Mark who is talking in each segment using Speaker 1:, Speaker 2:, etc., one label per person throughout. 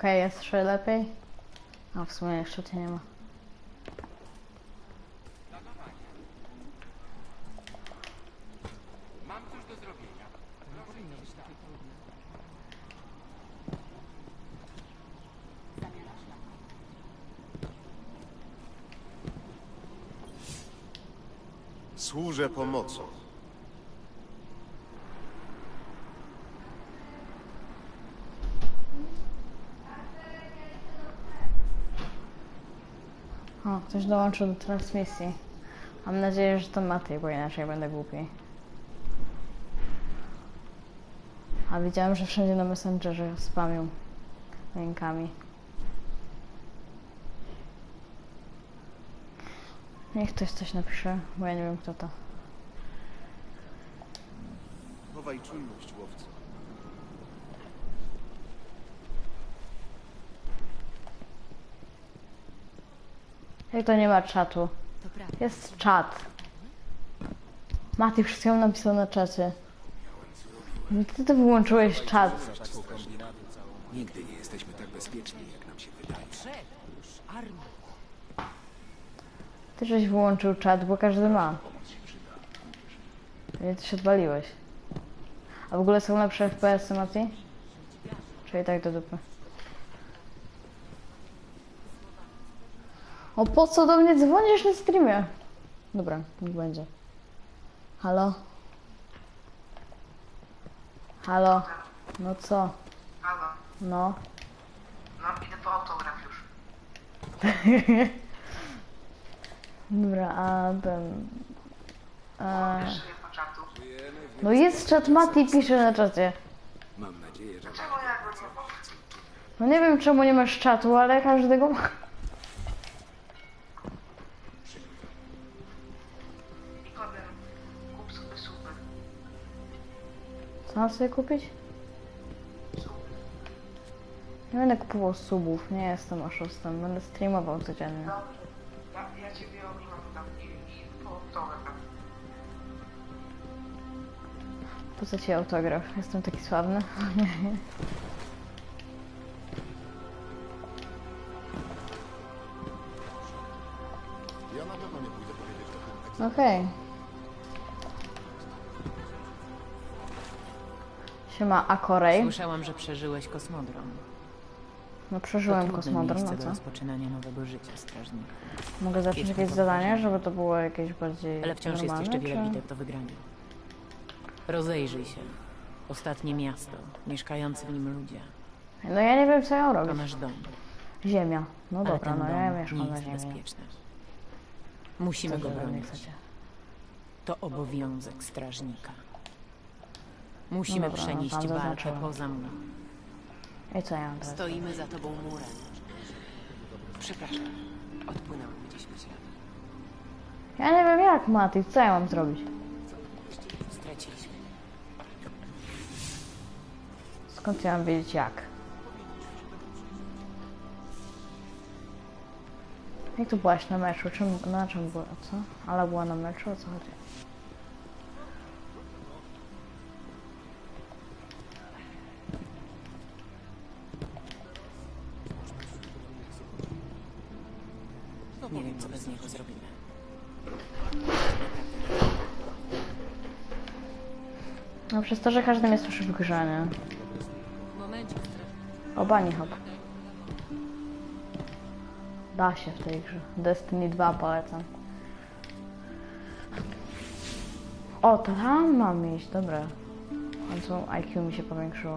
Speaker 1: Okej, jest jeszcze lepiej. A w sumie jeszcze cię nie ma.
Speaker 2: Mam coś do zrobienia.
Speaker 3: Służę pomocą.
Speaker 1: O, ktoś dołączył do transmisji. Mam nadzieję, że to Matej, bo inaczej będę głupi. A widziałem, że wszędzie na Messengerze spamią linkami. Niech ktoś coś napisze, bo ja nie wiem kto to.
Speaker 3: Chowaj czujność, łowco.
Speaker 1: Jak to nie ma czatu? Jest czat. Mati wszystko napisał na czacie. Ty to wyłączyłeś czat.
Speaker 2: Nigdy nie jesteśmy tak bezpieczni, jak nam się wydaje.
Speaker 1: Ty żeś wyłączył czat, bo każdy ma. Nie, ty się odwaliłeś. A w ogóle są lepsze FPS-y, Mati? Czyli tak do dupy. O, po co do mnie dzwonisz na streamie? Dobra, niech będzie. Halo? Halo? No co?
Speaker 4: Halo,
Speaker 1: No.
Speaker 4: no idę po autograf już.
Speaker 1: Dobra, a ten... A... No jest czat, Mati pisze na czacie.
Speaker 2: Mam nadzieję, że?
Speaker 1: No nie wiem czemu nie masz czatu, ale każdego ma. Co mam sobie kupić? Nie będę kupował subów, nie jestem oszustem. Będę streamował codziennie.
Speaker 4: Ja, ja ciebie oglądam i, i po autograf.
Speaker 1: Po co ci autograf? Jestem taki sławny.
Speaker 3: Ja na pewno nie pójdę powiedzieć
Speaker 1: Okej. Siema Akorej.
Speaker 5: Słyszałam, że przeżyłeś kosmodrom.
Speaker 1: No
Speaker 5: To
Speaker 1: przeżyłem
Speaker 5: trudne
Speaker 1: kosmodrom, no
Speaker 5: do
Speaker 1: co?
Speaker 5: rozpoczynania nowego życia, strażnika.
Speaker 1: Mogę zacząć jakieś zadanie, żeby to było jakieś bardziej
Speaker 5: Ale wciąż jest
Speaker 1: normalne,
Speaker 5: jeszcze wiele bitew do wygrania. Rozejrzyj się. Ostatnie miasto, mieszkający w nim ludzie.
Speaker 1: No ja nie wiem co ja
Speaker 5: To
Speaker 1: robię.
Speaker 5: nasz dom.
Speaker 1: Ziemia. No
Speaker 5: Ale
Speaker 1: dobra, no ja
Speaker 5: nie
Speaker 1: mieszkam na
Speaker 5: jest
Speaker 1: ziemi.
Speaker 5: bezpieczny. Musimy go bronić. To obowiązek strażnika. Musimy
Speaker 1: dobra, no
Speaker 5: przenieść
Speaker 1: tam
Speaker 5: walkę
Speaker 1: zaznaczyłam.
Speaker 5: poza mur.
Speaker 1: I co ja mam teraz?
Speaker 6: Stoimy za tobą murem. Przepraszam. Odpłynąłem gdzieś myślę.
Speaker 1: Ja nie wiem jak, Mati, co ja mam zrobić?
Speaker 6: Straciliśmy.
Speaker 1: Skąd ja mam wiedzieć jak? Jak tu byłaś na meczu? Czym, na czym była, co? Ale była na meczu, o co chodzi? No przez to, że każdy mnie słyszy w grze, nie?
Speaker 6: Momencie.
Speaker 1: O, bani hop. Da się w tej grze. Destiny 2 polecam. O, tam mam iść, dobra. W końcu IQ mi się powiększyło.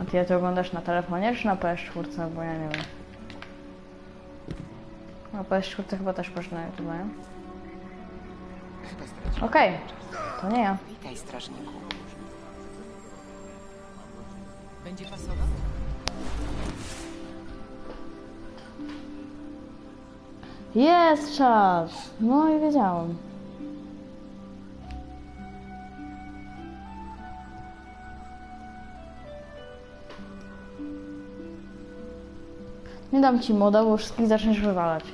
Speaker 1: A ty to oglądasz na telefonie czy na PS4? Bo ja nie wiem. Na PS4 chyba też można YouTube, nie?
Speaker 6: Chyba straciłem.
Speaker 1: Okej, to nie ja.
Speaker 6: Witaj, strażniku.
Speaker 5: Będzie pasował?
Speaker 1: Jest czas! No i wiedziałam. Nie dam ci moda, bo wszystkich zaczniesz wywalać.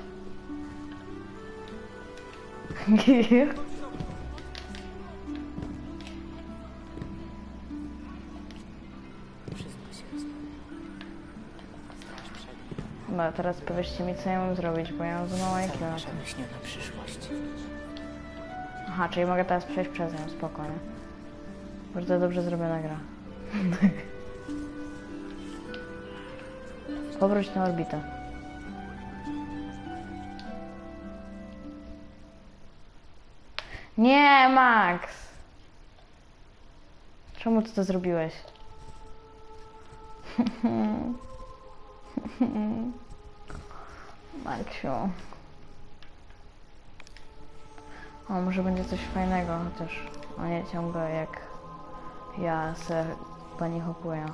Speaker 1: No teraz powiedzcie mi, co ja mam zrobić, bo ja mam za mało IQ na
Speaker 5: przyszłość.
Speaker 1: Aha, czyli mogę teraz przejść przez nią, spokojnie. Bardzo dobrze zrobiona gra. Powróć na orbitę. Nie, Max! Czemu ty to zrobiłeś? Maksiu. O, może będzie coś fajnego, chociaż o nie ciągle jak ja se pani hopuję.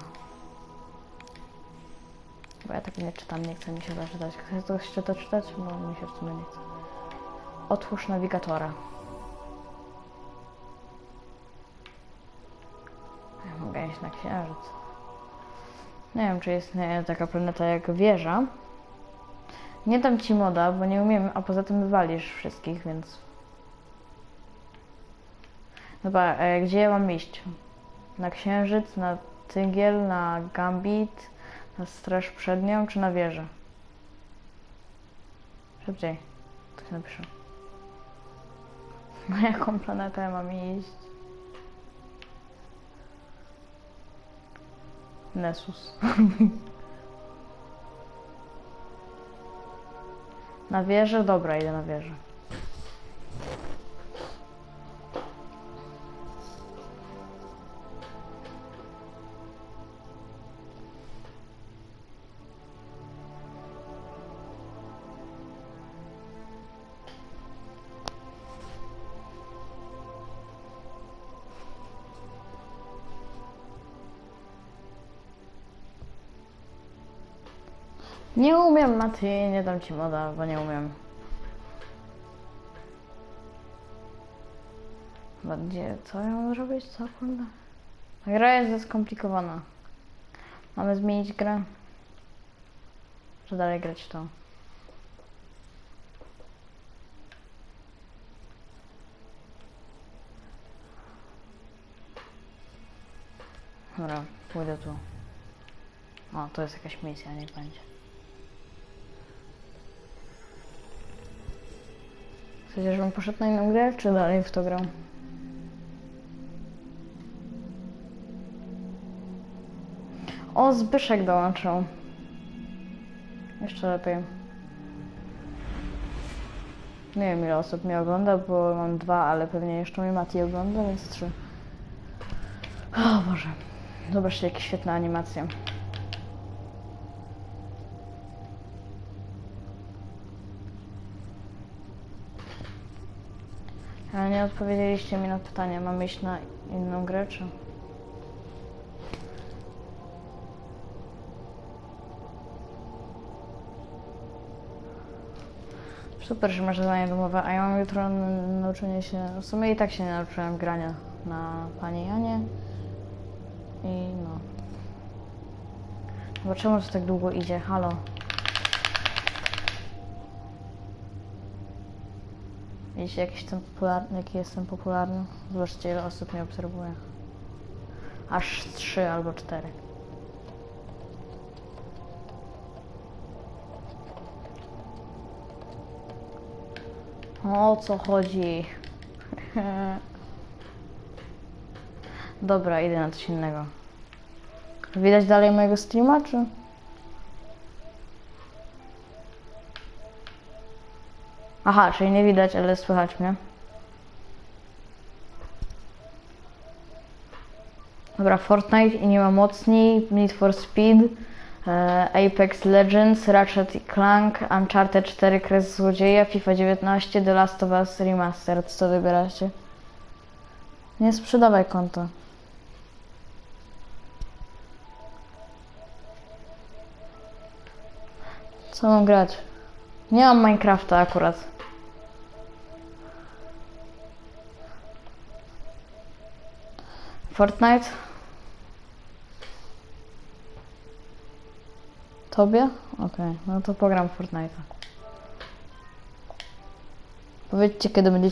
Speaker 1: Bo ja tak nie czytam, nie chce mi się zaczytać. Chcesz to to czytać? Bo mi się w sumie nie chce. Otwórz nawigatora. Księżyc. Nie wiem, czy jest taka planeta jak wieża. Nie dam ci moda, bo nie umiem, a poza tym wywalisz wszystkich, więc Dobra, e, gdzie ja mam iść? Na księżyc, na tygiel, na gambit, na straż przednią, czy na wieżę? Szybciej. Tak napiszę. Na jaką planetę mam iść? Nessus. na wieżę? Dobra, idę na wieżę. Nie umiem, Mati, nie dam ci moda, bo nie umiem. Chyba gdzie, co ja mam zrobić, co kurde? Gra jest skomplikowana. Mamy zmienić grę? Czy dalej grać to? Dobra, pójdę tu. O, to jest jakaś misja, niech będzie. Chcecie, żebym poszedł na inną grę, czy dalej w to gram? O, Zbyszek dołączył. Jeszcze lepiej. Nie wiem ile osób mnie ogląda, bo mam dwa, ale pewnie jeszcze mnie Mati ogląda, więc trzy. O Boże. Zobaczcie, jakie świetne animacje. Ale nie odpowiedzieliście mi na pytanie, mam iść na inną grę, czy... Super, że masz zadanie domowe, a ja mam jutro nauczenie się... W sumie i tak się nie nauczyłem grania na Pani Janie. I no... Bo czemu to tak długo idzie? Halo? Widzicie, jakiś jestem popularny, jaki jestem popularny? Zobaczcie, ile osób mnie obserwuje. Aż trzy albo cztery. O co chodzi? Dobra, idę na coś innego. Widać dalej mojego streama, czy? Aha, czyli nie widać, ale słychać mnie. Dobra, Fortnite i nie ma mocniej, Need for Speed, e, Apex Legends, Ratchet Clank, Uncharted 4 Kres Złodzieja, FIFA 19, The Last of Us Remastered. Co wybieracie? Nie sprzedawaj konta. Co mam grać? Nie mam Minecrafta akurat. Fortnite? Tobie? Okej, no to pogram Fortnite'a. Powiedzcie, kiedy będziecie